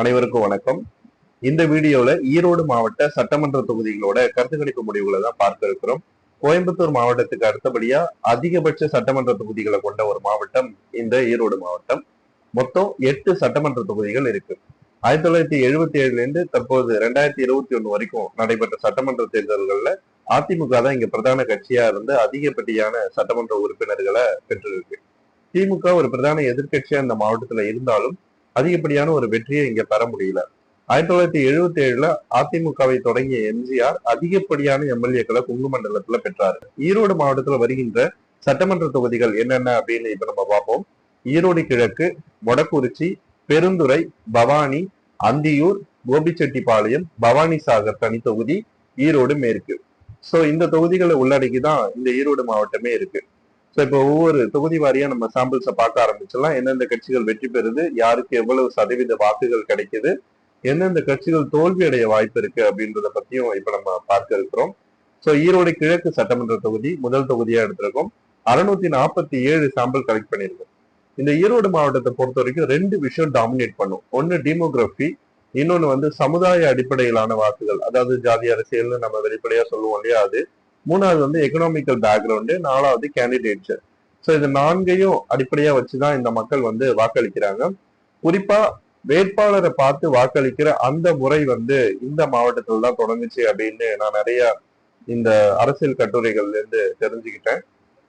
அனைவருக்கும் வணக்கம். இந்த வீடியோல ஈரோடு மாவட்ட சட்டமன்ற தொகுதிகளோட கருத்து கணிப்பு முடிவுகளை தான் பார்க்க இருக்கிறோம். கோயம்புத்தூர் மாவட்டத்துக்கு அடுத்தபடியா அதிகபட்ச சட்டமன்ற தொகுதிகளை கொண்ட ஒரு மாவட்டம் இந்த ஈரோடு மாவட்டம். மொத்தம் எட்டு சட்டமன்ற தொகுதிகள் இருக்கு. ஆயிரத்தி தொள்ளாயிரத்தி எழுபத்தி ஏழுல இருந்து தற்போது ரெண்டாயிரத்தி இருபத்தி ஒண்ணு வரைக்கும் நடைபெற்ற சட்டமன்ற தேர்தல்கள்ல அதிமுக தான் இங்க பிரதான கட்சியா இருந்து அதிகப்படியான சட்டமன்ற உறுப்பினர்களை பெற்றிருக்கு. திமுக ஒரு பிரதான எதிர்கட்சியா இந்த மாவட்டத்துல இருந்தாலும் அதிகப்படியான ஒரு வெற்றியை இங்க பெற முடியல. ஆயிரத்தி தொள்ளாயிரத்தி எழுபத்தி ஏழுல அதிமுகவை தொடங்கிய எம்ஜிஆர் அதிகப்படியான எம்எல்ஏக்களை கொங்கு மண்டலத்துல பெற்றாரு. ஈரோடு மாவட்டத்துல வருகின்ற சட்டமன்ற தொகுதிகள் என்னென்ன அப்படின்னு இப்ப நம்ம பார்ப்போம். ஈரோடு கிழக்கு மொடக்குறிச்சி பெருந்துறை பவானி அந்தியூர் கோபிச்செட்டிப்பாளையம் பவானி சாகர் தனி தொகுதி ஈரோடு மேற்கு. சோ இந்த தொகுதிகளை உள்ளடக்கி தான் இந்த ஈரோடு மாவட்டமே இருக்கு. சோ இப்போ ஒவ்வொரு தொகுதி வாரியா நம்ம சாம்பிள்ஸை பார்க்க ஆரம்பிச்சிடலாம். எந்தெந்த கட்சிகள் வெற்றி பெறுது யாருக்கு எவ்வளவு சதவீத வாக்குகள் கிடைக்குது எந்தெந்த கட்சிகள் தோல்வி அடைய வாய்ப்பு இருக்கு அப்படின்றத பத்தியும் இப்ப நம்ம பார்க்க இருக்கிறோம். சோ ஈரோடு கிழக்கு சட்டமன்ற தொகுதி முதல் தொகுதியா எடுத்திருக்கோம். அறுநூத்தி நாற்பத்தி ஏழு சாம்பிள் கலெக்ட் பண்ணியிருக்கோம். இந்த ஈரோடு மாவட்டத்தை பொறுத்த வரைக்கும் ரெண்டு விஷயம் டாமினேட் பண்ணும். ஒன்னு டெமோகிராஃபி இன்னொன்னு வந்து சமுதாய அடிப்படையிலான வாக்குகள். அதாவது ஜாதி அரசியல்னு நம்ம வெளிப்படையா சொல்லுவோம் இல்லையா அது. மூணாவது வந்து எக்கனாமிக்கல் பேக்ரவுண்டு நாலாவது கேண்டிடேட்ஸ் ஸோ இது நான்கையும் அடிப்படையா வச்சுதான் இந்த மக்கள் வந்து வாக்களிக்கிறாங்க. குறிப்பாக வேட்பாளரை பார்த்து வாக்களிக்கிற அந்த முறை வந்து இந்த மாவட்டத்தில் தான் தொடங்குச்சு அப்படின்னு நான் நிறைய இந்த அரசியல் கட்டுரைகள்ல இருந்து தெரிஞ்சுக்கிட்டேன்.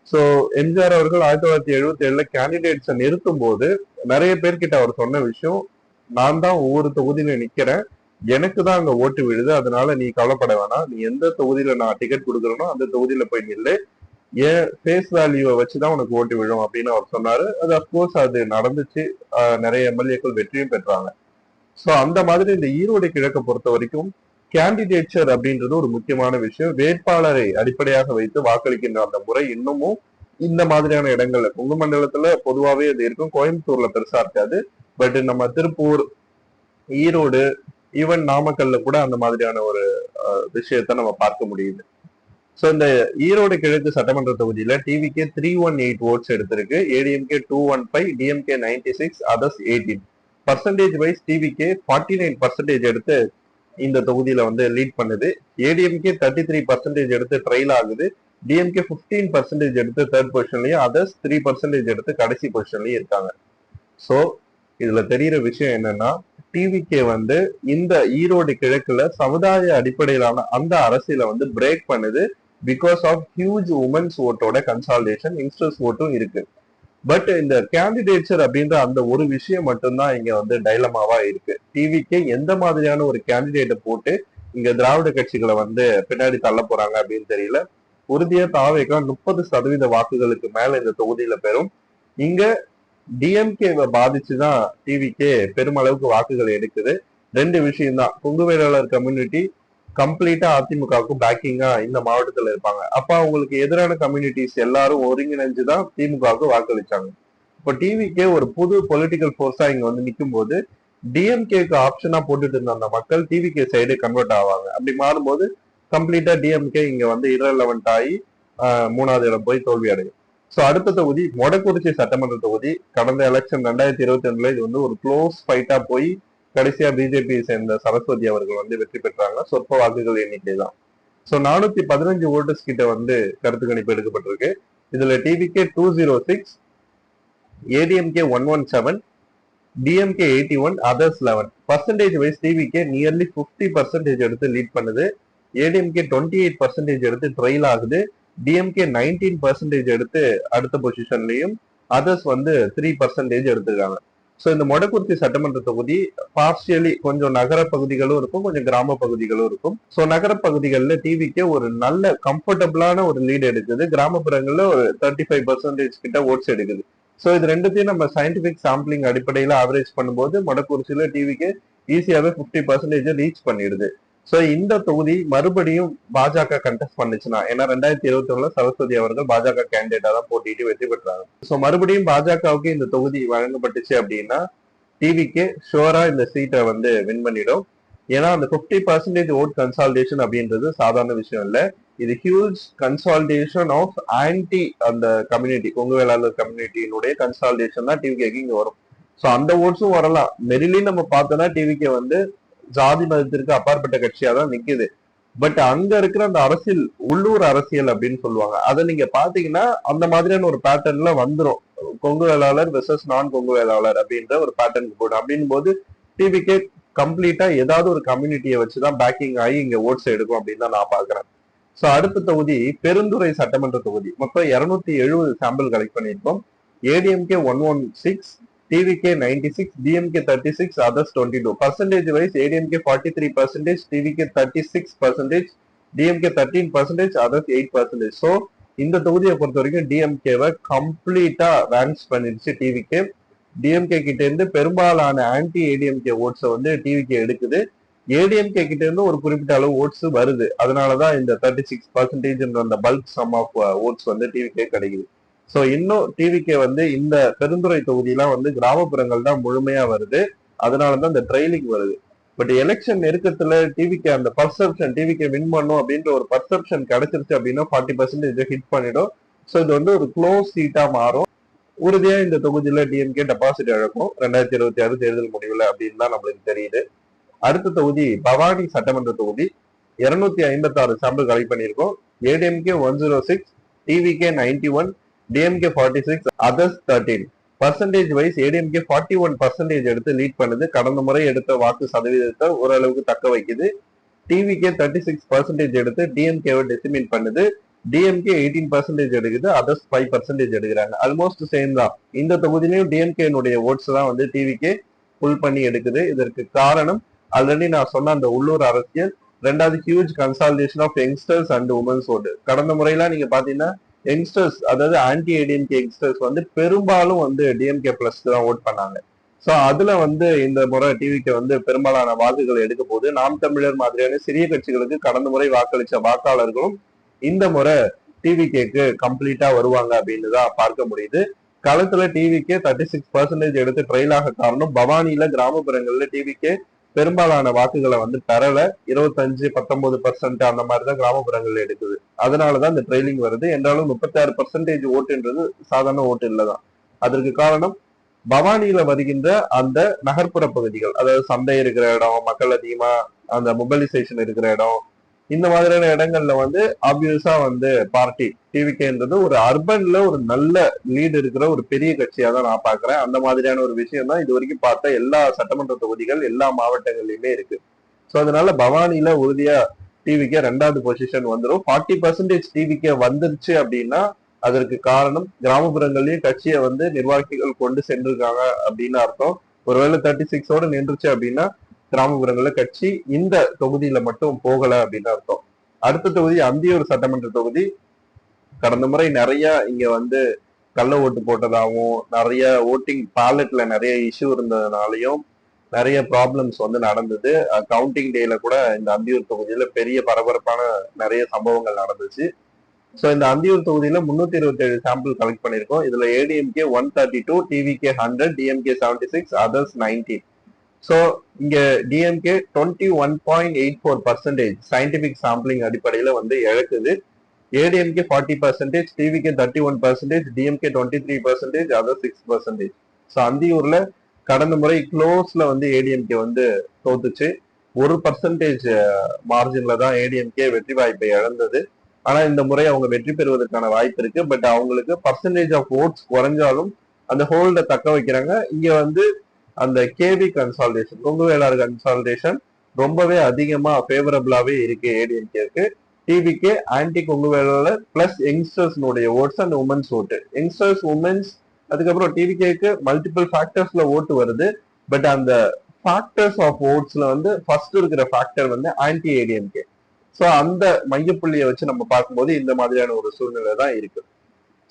ஸோ எம்ஜிஆர் அவர்கள் ஆயிரத்தி தொள்ளாயிரத்தி எழுபத்தி ஏழுல கேண்டிடேட்ஸை நிறுத்தும் போது நிறைய பேர்கிட்ட அவர் சொன்ன விஷயம் நான் தான் ஒவ்வொரு தொகுதியில நிக்கிறேன். எனக்கு தான் அங்க ஓட்டு விழுது. அதனால நீ கவலைப்பட வேணாம். நீ எந்த தொகுதியில நான் டிக்கெட் கொடுக்குறேனோ அந்த தொகுதியில போய் நில்லு. ஏன் ஃபேஸ் வேல்யூவை வச்சுதான் உனக்கு ஓட்டு விழும் அப்படின்னு அவர் சொன்னாரு. அது அப்கோர்ஸ் அது நடந்துச்சு. நிறைய எம்எல்ஏக்கள் வெற்றியும் பெற்றாங்க. சோ அந்த மாதிரி இந்த ஈரோடு கிழக்க பொறுத்த வரைக்கும் கேண்டிடேச்சர் அப்படின்றது ஒரு முக்கியமான விஷயம். வேட்பாளரை அடிப்படையாக வைத்து வாக்களிக்கின்ற அந்த முறை இன்னமும் இந்த மாதிரியான இடங்கள்ல கொங்கு மண்டலத்துல பொதுவாவே அது இருக்கும். கோயம்புத்தூர்ல பெருசா இருக்காது. பட் நம்ம திருப்பூர் ஈரோடு ஈவன் நாமக்கல்ல கூட அந்த மாதிரியான ஒரு விஷயத்த நம்ம பார்க்க முடியுது. ஸோ இந்த ஈரோடு கிழக்கு சட்டமன்ற தொகுதியில TVK three one eight votes எடுத்திருக்கு. ADMK two one five DMK ninety six others eighteen percentage wise TVK forty nine percentage எடுத்து இந்த தொகுதியில வந்து லீட் பண்ணுது. ஏடிஎம்கே தேர்ட்டி த்ரீ பர்சன்டேஜ் எடுத்து ட்ரைல் ஆகுது. டிஎம்கே ஃபிஃப்டீன் பர்சன்டேஜ் எடுத்து தேர்ட் பொசிஷன்லயும் அதர்ஸ் த்ரீ பர்சன்டேஜ் எடுத்து கடைசி பொசிஷன்லயும் இருக்காங்க. ஸோ இதுல தெரியிற விஷயம் என்னன்னா டிவிகே வந்து இந்த ஈரோடு கிழக்குல சமுதாய அடிப்படையிலான அந்த அரசியலை வந்து பிரேக் பண்ணுது பிகாஸ் ஆஃப் ஹியூஜ் உமன்ஸ் ஓட்டோட கன்சால்டேஷன் யங்ஸ்டர்ஸ் ஓட்டும் இருக்கு. பட் இந்த கேண்டிடேட்ஸர் அப்படின்ற அந்த ஒரு விஷயம் மட்டும்தான் இங்க வந்து டைலமாவா இருக்கு. டிவிக்கு எந்த மாதிரியான ஒரு கேண்டிடேட்டை போட்டு இங்க திராவிட கட்சிகளை வந்து பின்னாடி தள்ள போறாங்க அப்படின்னு தெரியல. உறுதியா தாவேக்கா முப்பது சதவீத வாக்குகளுக்கு மேல இந்த தொகுதியில பெறும். இங்க டிஎம்கேவை பாதிச்சுதான் டிவிக்கே பெருமளவுக்கு வாக்குகள் எடுக்குது. ரெண்டு விஷயம்தான். தான் கம்யூனிட்டி கம்ப்ளீட்டா அதிமுகவுக்கு பேக்கிங்கா இந்த மாவட்டத்துல இருப்பாங்க. அப்ப அவங்களுக்கு எதிரான கம்யூனிட்டிஸ் எல்லாரும் ஒருங்கிணைஞ்சுதான் திமுகவுக்கு வாக்களிச்சாங்க. இப்போ டிவிக்கே ஒரு புது பொலிட்டிக்கல் ஃபோர்ஸா இங்க வந்து நிற்கும் போது டிஎம்கேக்கு ஆப்ஷனா போட்டுட்டு இருந்த அந்த மக்கள் டிவிகே சைடு கன்வெர்ட் ஆவாங்க. அப்படி மாறும்போது கம்ப்ளீட்டா டிஎம்கே இங்க வந்து இரலவெண்ட் ஆகி ஆஹ், மூணாவது இடம் போய் தோல்வி அடையும் ஸோ அடுத்த தொகுதி மொடக்குறிச்சி சட்டமன்ற தொகுதி. கடந்த எலெக்ஷன் ரெண்டாயிரத்தி இருபத்தி ரெண்டுல இது வந்து ஒரு க்ளோஸ் ஃபைட்டா போய் கடைசியா பிஜேபியை சேர்ந்த சரஸ்வதி அவர்கள் வந்து வெற்றி பெற்றாங்க. சொற்ப வாக்குகள் எண்ணிக்கை தான் ஸோ நானூத்தி பதினஞ்சு ஓட்டர்ஸ் கிட்ட வந்து கருத்து கணிப்பு எடுக்கப்பட்டிருக்கு. இதுல TVK two zero six ADMK one one seven DMK eighty one others eleven percentage wise TVK nearly fifty percentage எடுத்து லீட் பண்ணுது. ஏடிஎம்கே டுவெண்ட்டி எயிட் பர்சன்டேஜ் எடுத்து ட்ரெயில் ஆகுது. டிஎம்கே நைன்டீன் பர்சன்டேஜ் எடுத்து அடுத்த பொசிஷன்லயும் அதர்ஸ் வந்து த்ரீ பர்சன்டேஜ் எடுத்திருக்காங்க. So இந்த மொடக்குறிச்சி சட்டமன்ற தொகுதி பார்ஷியலி கொஞ்சம் நகர பகுதிகளும் இருக்கும் கொஞ்சம் கிராம பகுதிகளும் இருக்கும். ஸோ நகர பகுதிகளில் டிவிக்கே ஒரு நல்ல கம்ஃபர்டபுளான ஒரு லீடு எடுக்குது. கிராமப்புறங்களில் ஒரு தேர்ட்டி ஃபைவ் பர்சன்டேஜ் கிட்ட ஓட்ஸ் எடுக்குது. ஸோ இது ரெண்டுத்தையும் நம்ம சயின்டிபிக் சாம்பிளிங் அடிப்படையில் ஆவரேஜ் பண்ணும்போது மொடக்குறிச்சியில டிவிக்கு ஈஸியாகவே ஃபிஃப்டி பர்சன்டேஜ் ரீச் பண்ணிடுது. சோ இந்த தொகுதி மறுபடியும் பாஜக கண்டெஸ்ட் பண்ணுச்சுன்னா ஏன்னா ரெண்டாயிரத்தி இருபத்தி ஒண்ணுல சரஸ்வதி அவர்கள் பாஜக கேண்டிடேட்டா தான் போட்டிட்டு வெற்றி பெற்றாங்க சோ மறுபடியும் பாஜகவுக்கு இந்த தொகுதி வழங்கப்பட்டுச்சு அப்படின்னா டிவிக்கு ஷோரா இந்த சீட்டை வந்து வின் பண்ணிடும். ஏன்னா அந்த 50% பர்சன்டேஜ் ஓட் கன்சால்டேஷன் அப்படின்றது சாதாரண விஷயம் இல்ல. இது ஹியூஜ் கன்சால்டேஷன் ஆஃப் ஆன்டி அந்த கம்யூனிட்டி கொங்கு வேளாளர் கம்யூனிட்டியினுடைய கன்சால்டேஷன் தான் டிவிக்கு இங்க வரும். சோ அந்த ஓட்ஸும் வரலாம். மெரிலி நம்ம பார்த்தோம்னா டிவிக்கு வந்து ஜாதி மதத்திற்கு அப்பாற்பட்ட கட்சியா தான் நிக்குது. பட் அங்க இருக்கிற அந்த அரசியல் உள்ளூர் அரசியல் அப்படின்னு சொல்லுவாங்க. அதை நீங்க பாத்தீங்கன்னா அந்த மாதிரியான ஒரு பேட்டர்ன்ல வந்துரும். கொங்கு வேளாளர் வெர்சஸ் நான் கொங்கு வேளாளர் அப்படின்ற ஒரு பேட்டர்னுக்கு போடும் அப்படின் போது டிவிக்கே கம்ப்ளீட்டா ஏதாவது ஒரு கம்யூனிட்டியை வச்சுதான் பேக்கிங் ஆகி இங்க ஓட்ஸ் எடுக்கும் அப்படின்னு தான் நான் பாக்குறேன் சோ அடுத்த தொகுதி பெருந்துறை சட்டமன்ற தொகுதி. மொத்தம் இருநூத்தி எழுபது சாம்பிள் கலெக்ட் பண்ணியிருக்கோம். ADMK one one six TVK ninety six DMK thirty six others twenty two percentage wise ADMK forty three percentage TVK thirty six percentage DMK thirteen percentage others eight percentage so இந்த தொகுதியை பொறுத்த வரைக்கும் டிஎம்கேவை கம்ப்ளீட்டா ranks பண்ணிருச்சு TVK DMK கிட்ட இருந்து பெரும்பாலான anti ADMK ஓட்ஸை வந்து டிவிகே எடுக்குது. ஏடிஎம்கே கிட்ட இருந்து ஒரு குறிப்பிட்ட அளவு ஓட்ஸ் வருது. அதனாலதான் இந்த தேர்ட்டி சிக்ஸ் பர்சன்டேஜ் அந்த பல்க் சம் ஆஃப் ஓட்ஸ் வந்து டிவிகே கிடைக்குது. சோ இன்னும் டிவிகே வந்து இந்த பெருந்துறை தொகுதியெல்லாம் வந்து கிராமப்புறங்கள் தான் முழுமையா வருது. அதனாலதான் இந்த ட்ரைலிங் வருது. பட் எலெக்ஷன் நெருக்கத்துல டிவிக்கு அந்த பர்செப்ஷன் டிவிக்கு வின் பண்ணும் அப்படின்ற ஒரு பர்செப்ஷன் கிடைச்சிருச்சு அப்படின்னா ஃபார்ட்டி பர்சன்டேஜ் ஹிட் பண்ணிடும். ஸோ இது வந்து ஒரு க்ளோஸ் சீட்டா மாறும். உறுதியா இந்த தொகுதியில டிஎம்கே டெபாசிட் இழக்கும். ரெண்டாயிரத்தி இருபத்தி ஆறு தேர்தல் முடிவில் அப்படின்னு தான் நம்மளுக்கு தெரியுது. அடுத்த தொகுதி பவானி சட்டமன்ற தொகுதி. இருநூத்தி ஐம்பத்தி ஆறு சாம்பிள் கலெக்ட் பண்ணியிருக்கோம் ADMK one zero six TVK ninety one DMK forty six others thirteen percentage wise ADMK forty one percentage எடுத்து லீட் பண்ணுது. கடந்த முறை எடுத்த வாக்கு சதவீதத்தை ஓரளவுக்கு தக்க வைக்குது. டிவிகே தேர்ட்டி சிக்ஸ் பர்சன்டேஜ் எடுத்து டிஎம்கேவை டெசிமிட் பண்ணுது. டிஎம்கே எயிட்டீன் பர்சன்டேஜ் எடுக்குது. அதர்ஸ் ஃபைவ் பர்சன்டேஜ் எடுக்கிறாங்க. ஆல்மோஸ்ட் சேம் தான். இந்த தொகுதியிலையும் டிஎம்கேனுடைய ஓட்ஸ் தான் வந்து டிவிகே புல் பண்ணி எடுக்குது. இதற்கு காரணம் ஆல்ரெடி நான் சொன்ன அந்த உள்ளூர் அரசியல். ரெண்டாவது huge consolidation of youngsters and women's vote கடந்த முறையெல்லாம் நீங்க பாத்தீங்கன்னா யங்ஸ்டர்ஸ் அதாவது ஆன்டி ஏடிஎம்கே யங்ஸ்டர்ஸ் வந்து பெரும்பாலும் வந்து டிஎம்கே பிளஸ் தான் ஓட் பண்ணாங்க. ஸோ அதுல வந்து இந்த முறை டிவிக்கு வந்து பெரும்பாலான வாக்குகள் எடுக்க போது நாம் தமிழர் மாதிரியான சிறிய கட்சிகளுக்கு கடந்த முறை வாக்களித்த வாக்காளர்களும் இந்த முறை டிவிகேக்கு கம்ப்ளீட்டா வருவாங்க அப்படின்னு தான் பார்க்க முடியுது. களத்துல டிவிக்கே தேர்ட்டி சிக்ஸ் பர்சன்டேஜ் எடுத்து ட்ரெயில் ஆக காரணம் பவானியில கிராமப்புறங்கள்ல டிவிக்கே பெரும்பாலான வாக்குகளை வந்து பெறல இருபத்தஞ்சு பத்தொன்பது பர்சன்ட் அந்த மாதிரி தான் கிராமப்புறங்கள்ல எடுக்குது. அதனாலதான் இந்த ட்ரெயிலிங் வருது. என்றாலும் முப்பத்தி ஆறு பர்சன்டேஜ் ஓட்டுன்றது சாதாரண ஓட்டு இல்லதான். அதற்கு காரணம் பவானியில வருகின்ற அந்த நகர்ப்புற பகுதிகள். அதாவது சந்தை இருக்கிற இடம் மக்கள் அதிகமா அந்த மொபைலைசேஷன் இருக்கிற இடம் இந்த மாதிரியான இடங்கள்ல வந்து ஆப்வியஸா வந்து பார்ட்டி டிவிகேன்றது ஒரு அர்பன்ல ஒரு நல்ல லீடு இருக்கிற ஒரு பெரிய கட்சியா தான் நான் பாக்குறேன் அந்த மாதிரியான ஒரு விஷயம் தான் இது வரைக்கும் பார்த்த எல்லா சட்டமன்ற தொகுதிகள் எல்லா மாவட்டங்கள்லயுமே இருக்கு. சோ அதனால பவானில உறுதியா டிவிக்கே ரெண்டாவது பொசிஷன் வந்துடும் ஃபார்ட்டி பர்சன்டேஜ் டிவிக்கே வந்துருச்சு அப்படின்னா அதற்கு காரணம் கிராமப்புறங்கள்லயும் கட்சியை வந்து நிர்வாகிகள் கொண்டு சென்றிருக்காங்க அப்படின்னு அர்த்தம். ஒருவேளை தேர்ட்டி சிக்ஸோட நின்றுச்சு அப்படின்னா கிராமப்புறங்கள்ல கட்சி இந்த தொகுதியில மட்டும் போகல அப்படின்னு அர்த்தம். அடுத்த தொகுதி அந்தியூர் சட்டமன்ற தொகுதி. கடந்த முறை நிறைய இங்க வந்து கள்ள ஓட்டு போட்டதாகவும் நிறைய ஓட்டிங் பேலட்ல நிறைய இஷ்யூ இருந்ததுனாலையும் நிறைய ப்ராப்ளம்ஸ் வந்து நடந்தது. கவுண்டிங் டேல கூட இந்த அந்தியூர் தொகுதியில பெரிய பரபரப்பான நிறைய சம்பவங்கள் நடந்துச்சு. ஸோ இந்த அந்தியூர் தொகுதியில முன்னூத்தி இருபத்தி ஏழு சாம்பிள் கலெக்ட் பண்ணிருக்கோம் இதுல ADMK one thirty two TVK hundred DMK seventy six others nineteen so இங்க DMK twenty one point eight four percentage scientific sampling அடிப்படையில வந்து இழக்குது. ADMK forty percentage TVK thirty one percentage DMK twenty three percentage other six percentage so அந்தியூர்ல கடந்த முறை க்ளோஸ்ல வந்து ஏடிஎம்கே வந்து தோத்துச்சு. ஒரு percentage மார்ஜின்ல தான் ஏடிஎம்கே வெற்றி வாய்ப்பை இழந்தது. ஆனா இந்த முறை அவங்க வெற்றி பெறுவதற்கான வாய்ப்பு இருக்கு. பட் அவங்களுக்கு பர்சன்டேஜ் ஆஃப் ஓட்ஸ் குறைஞ்சாலும் அந்த ஹோல்ட தக்க வைக்கிறாங்க. இங்க வந்து அந்த கேவி கன்சால்டேஷன் கொங்கு கன்சால்டேஷன் ரொம்பவே அதிகமா ஃபேவரபிளாவே இருக்கு ஏடிஎம்கேக்கு TVK anti Kongu Vellalar plus யங்ஸ்டர்ஸ்னுடைய votes and women's vote youngsters women's அதுக்கப்புறம் டிவிகேக்கு மல்டிபிள் ஃபேக்டர்ஸ்ல ஓட்டு வருது. பட் அந்த ஃபேக்டர்ஸ் ஆஃப் ஓட்ஸ்ல வந்து ஃபர்ஸ்ட் இருக்கிற ஃபேக்டர் வந்து ஆன்டி ஏடிஎம்கே ஸோ அந்த மையப்புள்ளியை வச்சு நம்ம பார்க்கும்போது இந்த மாதிரியான ஒரு சூழ்நிலை தான் இருக்கு.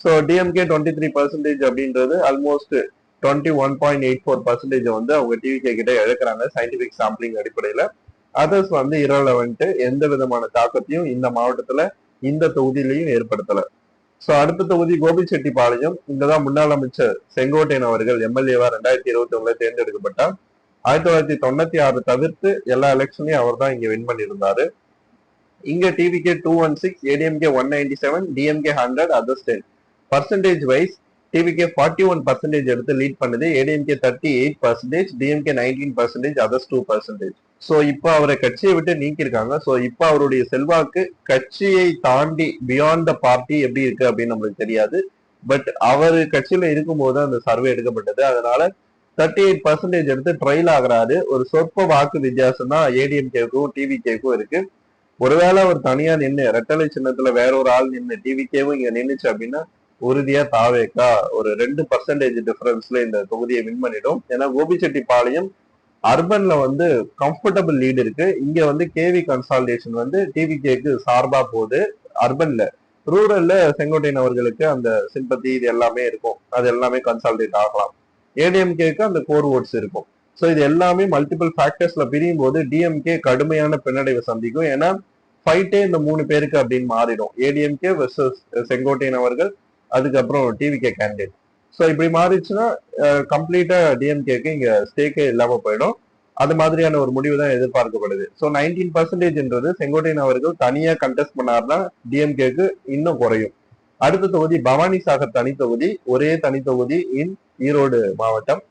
So DMK twenty three percentage அப்படின்றது almost twenty one point eight four percentage வந்து அவங்க டிவிகே கிட்ட இழக்கிறாங்க சயின்டிபிக் சாம்பிளிங் அடிப்படையில. அதர்ஸ் வந்து இரலவெண்ட் எந்த விதமான தாக்கத்தையும் இந்த மாவட்டத்துல இந்த தொகுதியிலையும் ஏற்படுத்தல. ஸோ அடுத்த தொகுதி கோபிச்செட்டிப்பாளையம். இங்கதான் முன்னாள் அமைச்சர் செங்கோட்டையன் அவர்கள் எம்எல்ஏவா ரெண்டாயிரத்தி இருபத்தி ஒண்ணுல தேர்ந்தெடுக்கப்பட்டார். ஆயிரத்தி தொள்ளாயிரத்தி தொண்ணூத்தி ஆறு தவிர்த்து எல்லா எலெக்ஷனையும் அவர் தான் இங்க வின் பண்ணியிருந்தாரு. இங்க TVK two one six ADMK one ninety seven DMK hundred others ten percentage wise TVK forty one percentage எடுத்து லீட் பண்ணுது. ADMK thirty eight percentage DMK nineteen percentage others two percentage so இப்போ அவரை கட்சியை விட்டு நீக்கியிருக்காங்க. So இப்போ அவருடைய செல்வாக்கு கட்சியை தாண்டி பியாண்ட் த பார்ட்டி எப்படி இருக்கு அப்படின்னு நம்மளுக்கு தெரியாது. பட் அவர் கட்சியில இருக்கும்போது அந்த சர்வே எடுக்கப்பட்டது. அதனால தேர்ட்டி எயிட் பர்சன்டேஜ் எடுத்து ட்ரையல் ஆகுறாரு. ஒரு சொற்ப வாக்கு வித்தியாசம் தான் ஏடிஎம்கேக்கும் டிவிகேக்கும் இருக்கு. ஒருவேளை அவர் தனியா நின்று ரெட்டலை சின்னத்துல வேற ஒரு ஆள் நின்று டிவிகேவும் இங்க நின்றுச்சு அப்படின்னா உறுதியா தாவேக்கா. ஒரு ரெண்டு பர்சன்டேஜ் டிஃபரன்ஸ்ல இந்த தொகுதியை வின் பண்ணிடும் ஏன்னா கோபிச்செட்டிப்பாளையம் அர்பன்ல வந்து கம்ஃபர்டபுள் லீடு இருக்கு. இங்க வந்து கேவி கன்சால்டேஷன் வந்து டிவிகேக்கு சார்பா போகுது அர்பன்ல. ரூரல்ல செங்கோட்டையன் அவர்களுக்கு அந்த சிம்பத்தி இது எல்லாமே இருக்கும். அது எல்லாமே கன்சால்டேட் ஆகலாம். ஏடிஎம்கேக்கு அந்த கோர் ஓட்ஸ் இருக்கும். ஸோ இது எல்லாமே மல்டிபிள் ஃபேக்டர்ஸ்ல பிரியும் போது டிஎம்கே கடுமையான பின்னடைவை சந்திக்கும். ஏன்னா ஃபைட்டே இந்த மூணு பேருக்கு அப்படின்னு மாறிடும். ஏடிஎம்கே வெர்சஸ் செங்கோட்டையன் அவர்கள் அதுக்கப்புறம் டிவிகே கேண்டிடேட் ஸோ இப்படி மாறிச்சுன்னா கம்ப்ளீட்டா டிஎம்கேக்கு இங்க ஸ்டேக்கே இல்லாம போயிடும். அது மாதிரியான ஒரு முடிவு தான் எதிர்பார்க்கப்படுது. ஸோ நைன்டீன் பர்சன்டேஜ்ன்றது செங்கோட்டையன் அவர்கள் தனியா கண்டெஸ்ட் பண்ணார்னா டிஎம்கேக்கு இன்னும் குறையும். அடுத்த தொகுதி பவானி சாகர் தனித்தொகுதி ஒரே தனித்தொகுதி இன் ஈரோடு மாவட்டம்.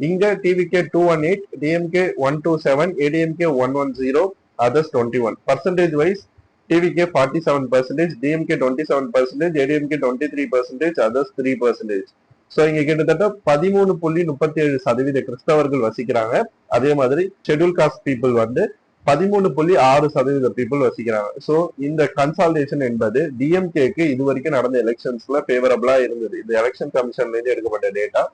இங்க TVK two one eight DMK one two seven ADMK one one zero others twenty one percentage wise TVK forty seven percentage DMK twenty seven percentage ADMK twenty three percentage others three percentage so இங்க கிட்டத்தட்ட பதிமூணு புள்ளி முப்பத்தி ஏழு சதவீத கிறிஸ்தவர்கள் வசிக்கிறாங்க. அதே மாதிரி ஷெட்யூல் காஸ்ட் பீப்புள் வந்து பதிமூணு புள்ளி ஆறு சதவீத பீப்புள் வசிக்கிறாங்க. ஸோ இந்த கன்சால்டேஷன் என்பது டிஎம்கேக்கு இது வரைக்கும் நடந்த எலெக்ஷன்ஸ்ல ஃபேவரபிளா இருந்தது. இந்த எலெக்ஷன் கமிஷன்ல இருந்து எடுக்கப்பட்ட டேட்டா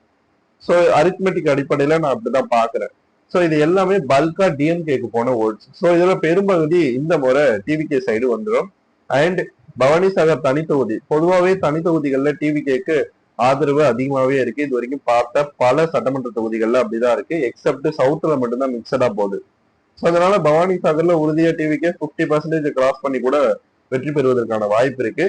ஸோ அரித்மெட்டிக் அடிப்படையில நான் அப்படிதான் பாக்குறேன் ஸோ இது எல்லாமே பல்கா டிஎம்கேக்கு போன ஓட்ஸ் ஸோ இதுல பெரும்பகுதி இந்த முறை டிவிகே சைடு வந்துடும் அண்ட் பவானி சாகர் தனி தொகுதி. பொதுவாகவே தனி தொகுதிகளில் டிவிகேக்கு ஆதரவு அதிகமாகவே இருக்கு. இது வரைக்கும் பார்த்த பல சட்டமன்ற தொகுதிகள்ல அப்படிதான் இருக்கு. எக்ஸப்ட் சவுத்துல மட்டும்தான் மிக்சடா போகுது. ஸோ அதனால பவானி சாகர்ல உறுதியா டிவிக்கே ஃபிஃப்டி பர்சன்டேஜ் கிராஸ் பண்ணி கூட வெற்றி பெறுவதற்கான வாய்ப்பு இருக்கு.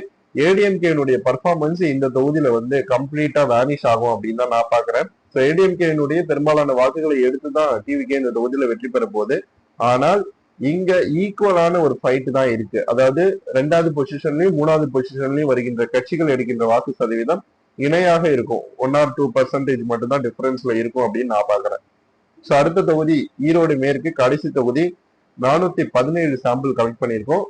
ஏடிஎம்கேனுடைய பர்ஃபார்மன்ஸ் இந்த தொகுதியில வந்து கம்ப்ளீட்டா வேனிஷ் ஆகும் அப்படின்னு தான் நான் பாக்குறேன் ஏடிஎம்கேனுடைய பெரும்பாலான வாக்குகளை எடுத்து தான் டிவிகே இந்த தொகுதியில வெற்றி பெற போகுது. ஆனால் இங்க ஈக்குவலான ஒரு ஃபைட் தான் இருக்கு. அதாவது ரெண்டாவது பொசிஷன்லயும் மூணாவது பொசிஷன்லயும் வருகின்ற கட்சிகள் எடுக்கின்ற வாக்கு சதவீதம் இணையாக இருக்கும். ஒன் ஆர் டூ பர்சன்டேஜ் மட்டும் தான் டிஃபரன்ஸ்ல இருக்கும் அப்படின்னு நான் பாக்குறேன் ஸோ அடுத்த தொகுதி ஈரோடு மேற்கு கடைசி தொகுதி. நானூத்தி பதினேழு சாம்பிள் கலெக்ட் பண்ணியிருக்கோம்.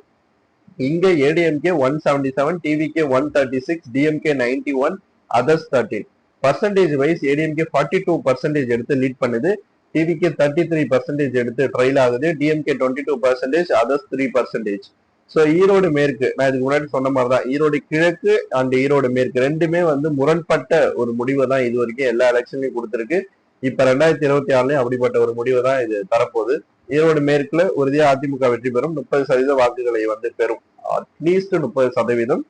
இங்க ADMK one seventy seven TVK one thirty six DMK ninety one others thirteen percentage wise ADMK forty two percentage எடுத்து லீட் பண்ணுது. டிவிகே தேர்ட்டி த்ரீ பர்சன்டேஜ் எடுத்து ட்ரைல் ஆகுது. DMK twenty two percentage others three percentage so Erode மேற்கு நான் இதுக்கு முன்னாடி சொன்ன மாதிரி தான் ஈரோடு கிழக்கு அண்ட் ஈரோடு மேற்கு ரெண்டுமே வந்து முரண்பட்ட ஒரு முடிவை தான் இது வரைக்கும் எல்லா எலெக்ஷன்லையும் கொடுத்துருக்கு. இப்போ ரெண்டாயிரத்தி இருபத்தி ஆறுலயும் அப்படிப்பட்ட ஒரு முடிவை தான் இது தரப்போகுது. ஈரோடு மேற்குல உறுதியாக அதிமுக வெற்றி பெறும். முப்பது சதவீத வாக்குகளை வந்து பெறும். அட்லீஸ்ட் முப்பது சதவீதம்.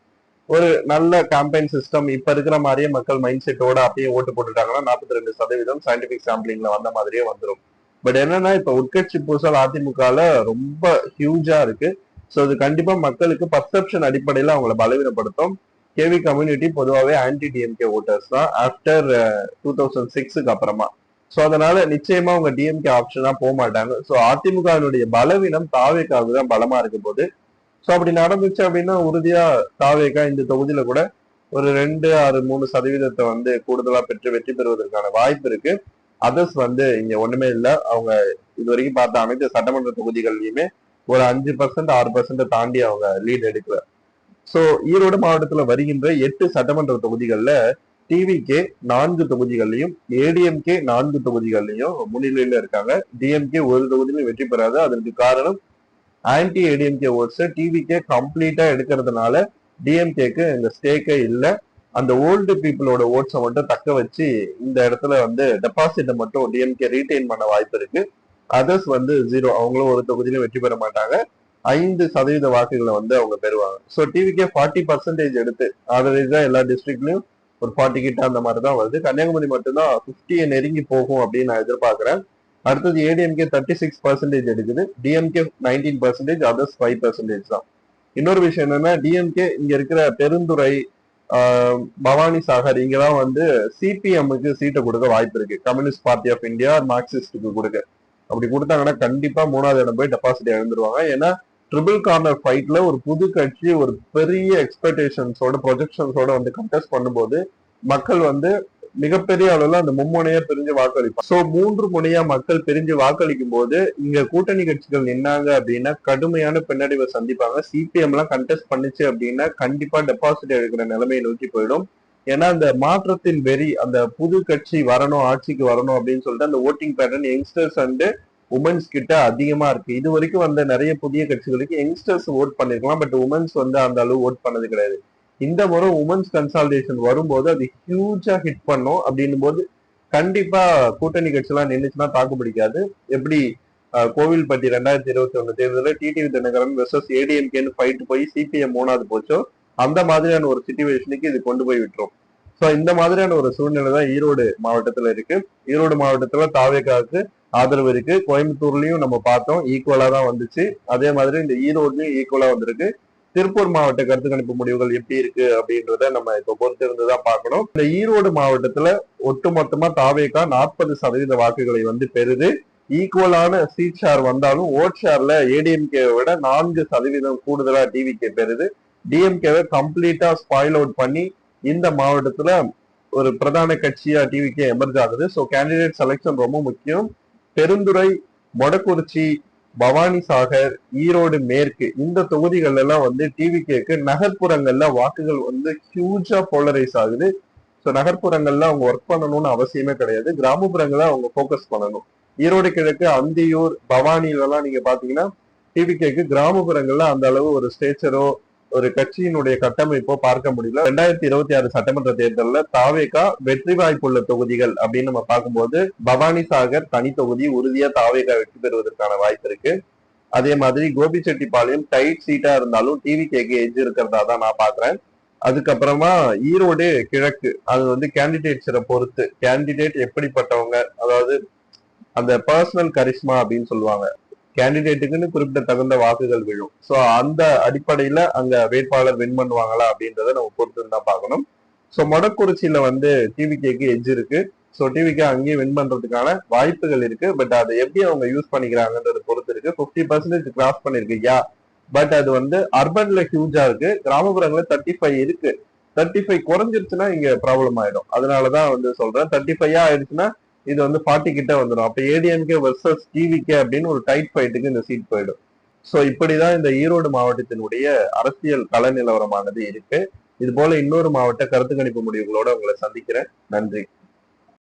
ஒரு நல்ல கேம்பெயின் சிஸ்டம் இப்ப இருக்கிற மாதிரியே மக்கள் மைண்ட் செட்டோட அப்படியே ஓட்டு போட்டுட்டாங்கன்னா நாற்பத்தி ரெண்டு சதவீதம் சயின்டிபிக் சாம்பிளிங்ல வந்த மாதிரியே வந்துடும் பட் என்னன்னா இப்ப உட்கட்சி பூசல் அதிமுகல ரொம்ப ஹியூஜா இருக்கு. ஸோ அது கண்டிப்பா மக்களுக்கு பர்செப்ஷன் அடிப்படையில அவங்கள பலவீனப்படுத்தும். கேவி கம்யூனிட்டி பொதுவாகவே ஆன்டி டிஎம்கே ஓட்டர்ஸ் தான். ஆஃப்டர் டூ தௌசண்ட் சிக்ஸுக்கு அப்புறமா. ஸோ அதனால நிச்சயமா அவங்க டிஎம்கே ஆப்ஷனா போக மாட்டாங்க ஸோ அதிமுகவினுடைய பலவீனம் தாவேக்காவுக்கு தான் பலமா இருக்க போது ஸோ அப்படி நடந்துச்சு அப்படின்னா உறுதியா தாவேகா இந்த தொகுதியில கூட ஒரு ரெண்டு ஆறு மூணு சதவீதத்தை வந்து கூடுதலா பெற்று வெற்றி பெறுவதற்கான வாய்ப்பு இருக்கு. அதர்ஸ் வந்து இங்க ஒண்ணுமே இல்லை. அவங்க இது வரைக்கும் பார்த்த அனைத்து சட்டமன்ற தொகுதிகள்லயுமே ஒரு அஞ்சு பர்சன்ட் ஆறு பர்சன்ட் தாண்டி அவங்க லீட் எடுக்கல. சோ ஈரோடு மாவட்டத்துல வருகின்ற எட்டு சட்டமன்ற தொகுதிகள்ல டிவிகே நான்கு தொகுதிகள்லையும் ஏடிஎம்கே நான்கு தொகுதிகள்லையும் முன்னிலையில இருக்காங்க. டிஎம்கே ஒரு தொகுதியிலும் வெற்றி பெறாது. அதற்கு காரணம் ஆன்டி ஏடிஎம்கே ஓட்ஸ் டிவிக்கே கம்ப்ளீட்டா எடுக்கிறதுனால டிஎம்கேக்கு இந்த ஸ்டேக்கே இல்லை. அந்த ஓல்டு பீப்புளோட ஓட்ஸை மட்டும் தக்க வச்சு இந்த இடத்துல வந்து டெபாசிட்டை மட்டும் டிஎம்கே ரீட்டைன் பண்ண வாய்ப்பு இருக்கு. அதர்ஸ் வந்து ஜீரோ அவங்களும் ஒரு தொகுதியிலும் வெற்றி பெற மாட்டாங்க. ஐந்து சதவீத வாக்குகளை வந்து அவங்க பெறுவாங்க. ஸோ டிவிக்கே ஃபார்ட்டி பர்சன்டேஜ் எடுத்து ஆவரேஜா எல்லா டிஸ்ட்ரிக்ட்லயும் ஒரு ஃபார்ட்டி கிட்ட அந்த மாதிரி தான் வருது. கன்னியாகுமரி மட்டும்தான் ஃபிஃப்டியை நெருங்கி போகும் அப்படின்னு நான் எதிர்பார்க்கிறேன். அடுத்தது ஏடிஎம்கே தேர்ட்டி சிக்ஸ் பர்சன்டேஜ் எடுக்குது. DMK nineteen percentage others five percentage தான். இன்னொரு விஷயம் என்னன்னா டிஎம்கே இங்க இருக்கிற பெருந்துறை பவானி சாகர் இங்கெல்லாம் வந்து சிபிஎம்முக்கு சீட்டை கொடுக்க வாய்ப்பு இருக்கு. கம்யூனிஸ்ட் பார்ட்டி ஆஃப் இந்தியா மார்க்சிஸ்டுக்கு கொடுக்க. அப்படி கொடுத்தாங்கன்னா கண்டிப்பா மூணாவது இடம் போய் டெபாசிட் இழந்துருவாங்க. ஏன்னா ட்ரிபிள் கார்னர் ஃபைட்ல ஒரு புது கட்சி ஒரு பெரிய எக்ஸ்பெக்டேஷன்ஸோட ப்ரொஜெக்ஷன்ஸோட வந்து கண்டெஸ்ட் பண்ணும்போது மக்கள் வந்து மிகப்பெரிய அளவுல அந்த மும்முனையா பிரிஞ்சு வாக்களிப்பாங்க. சோ மூன்று முனையா மக்கள் பிரிஞ்சு வாக்களிக்கும் போது இங்க கூட்டணி கட்சிகள் நின்னாங்க அப்படின்னா கடுமையான பின்னடைவை சந்திப்பாங்க. சிபிஎம் எல்லாம் கண்டெஸ்ட் பண்ணுச்சு அப்படின்னா கண்டிப்பா டெபாசிட் எடுக்கிற நிலைமையை நோக்கி போயிடும். ஏன்னா அந்த மாற்றத்தின் வெறி அந்த புது கட்சி வரணும் ஆட்சிக்கு வரணும் அப்படின்னு சொல்லிட்டு அந்த voting pattern youngsters and women's கிட்ட அதிகமா இருக்கு. இது வரைக்கும் வந்த நிறைய புதிய கட்சிகளுக்கு யங்ஸ்டர்ஸ் ஓட் பண்ணிருக்கலாம் பட் உமன்ஸ் வந்து அந்த அளவு ஓட் பண்ணது கிடையாது. இந்த முறை உமன்ஸ் கன்சால்டேஷன் வரும்போது அது ஹியூஜா ஹிட் பண்ணும். அப்படின்னும் போது கண்டிப்பா கூட்டணி கட்சியெல்லாம் நின்றுச்சுன்னா தாக்கு பிடிக்காது. எப்படி கோவில்பட்டி ரெண்டாயிரத்தி இருபத்தி ஒண்ணு தேர்தலில் டிடிவி தினகரன் வெர்சஸ் ஏடிஎம்கேன்னு ஃபைட் போய் சிபிஎம் மூணாவது போச்சோ அந்த மாதிரியான ஒரு சுச்சுவேஷனுக்கு இது கொண்டு போய் விட்டுரும். ஸோ இந்த மாதிரியான ஒரு சூழ்நிலை தான் ஈரோடு மாவட்டத்துல இருக்கு. ஈரோடு மாவட்டத்துல தாவேக்காவுக்கு ஆதரவு இருக்கு. கோயம்புத்தூர்லயும் நம்ம பார்த்தோம் ஈக்குவலா தான் வந்துச்சு. அதே மாதிரி இந்த ஈரோடுலயும் ஈக்குவலா வந்திருக்கு. திருப்பூர் மாவட்ட கருத்து கணிப்பு முடிவுகள் எப்படி இருக்கு அப்படின்றத நம்ம இப்ப பொறுத்திருந்து தான் பார்க்கணும். இந்த ஈரோடு மாவட்டத்துல ஒட்டுமொத்தமா தாவேக்கா நாற்பது சதவீத வாக்குகளை வந்து பெறுது. ஈக்குவலான சீட் ஷேர் வந்தாலும் ஓட் ஷேர்ல ஏடிஎம்கே விட நான்கு சதவீதம் கூடுதலா டிவிகே பெறுது. டிஎம்கேவை கம்ப்ளீட்டா ஸ்பாயில் அவுட் பண்ணி இந்த மாவட்டத்துல ஒரு பிரதான கட்சியா டிவிகே எமர்ஜ் ஆகுது. ஸோ கேண்டிடேட் செலெக்ஷன் ரொம்ப முக்கியம். பெருந்துறை மொடக்குறிச்சி பவானி சாகர் ஈரோடு மேற்கு இந்த தொகுதிகள் எல்லாம் வந்து டிவிகேக்கு நகர்ப்புறங்கள்ல வாக்குகள் வந்து ஹியூஜா போலரைஸ் ஆகுது. ஸோ நகர்ப்புறங்கள்ல அவங்க ஒர்க் பண்ணணும்னு அவசியமே கிடையாது. கிராமப்புறங்களை அவங்க ஃபோக்கஸ் பண்ணணும். ஈரோடு கிழக்கு அந்தியூர் பவானிலலாம் நீங்க பாத்தீங்கன்னா டிவிகேக்கு கிராமப்புறங்கள்ல அந்த அளவு ஒரு ஸ்டேச்சரோ ஒரு கட்சியினுடைய கட்டமைப்போ பார்க்க முடியல. ரெண்டாயிரத்தி இருபத்தி ஆறு சட்டமன்ற தேர்தலில் தாவேகா வெற்றி வாய்ப்புள்ள தொகுதிகள் அப்படின்னு நம்ம பார்க்கும்போது பவானி சாகர் தனி தொகுதி உறுதியா தாவேகா வெற்றி பெறுவதற்கான வாய்ப்பு இருக்கு. அதே மாதிரி கோபிச்செட்டிப்பாளையம் டைட் சீட்டா இருந்தாலும் டிவி கேக்கு எஜ் இருக்கிறதா தான் நான் பாக்குறேன் அதுக்கப்புறமா ஈரோடு கிழக்கு அது வந்து கேண்டிடேட்ஸரை பொறுத்து கேண்டிடேட் எப்படிப்பட்டவங்க அதாவது அந்த பர்சனல் கரிஷ்மா அப்படின்னு சொல்லுவாங்க. கேண்டிடேட்டுக்குன்னு குறிப்பிட்ட தகுந்த வாக்குகள் விழும். சோ அந்த அடிப்படையில அங்க வேட்பாளர் வின் பண்ணுவாங்களா அப்படின்றத நம்ம பொறுத்து தான் பார்க்கணும். சோ மொடக்குறிச்சியில வந்து டிவிகேக்கு எஜ் இருக்கு. ஸோ டிவிக்கு அங்கேயும் வின் பண்றதுக்கான வாய்ப்புகள் இருக்கு. பட் அதை எப்படி அவங்க யூஸ் பண்ணிக்கிறாங்கன்றது பொறுத்து இருக்கு. ஃபிஃப்டி பர்சன்டேஜ் கிராஸ் பண்ணிருக்கியா பட் அது வந்து அர்பன்ல ஹியூஜா இருக்கு. கிராமப்புறங்கள தேர்ட்டி ஃபைவ் இருக்கு. தேர்ட்டி ஃபைவ் குறைஞ்சிருச்சுன்னா இங்க ப்ராப்ளம் ஆயிடும். அதனாலதான் வந்து சொல்றேன். தேர்ட்டி ஃபைவ் ஆயிடுச்சுன்னா இது வந்து ஃபார்ட்டி கிட்ட வந்துடும் அப்ப ஏடிஎம்கே வர்சஸ் டிவிகே அப்படின்னு ஒரு டைட் ஃபைட்டுக்கு இந்த சீட் போயிடும். சோ இப்படிதான் இந்த ஈரோடு மாவட்டத்தினுடைய அரசியல் கள நிலவரமானது இருக்கு. இது போல இன்னொரு மாவட்ட கருத்து கணிப்பு முடிவுகளோட உங்களை சந்திக்கிறேன். நன்றி.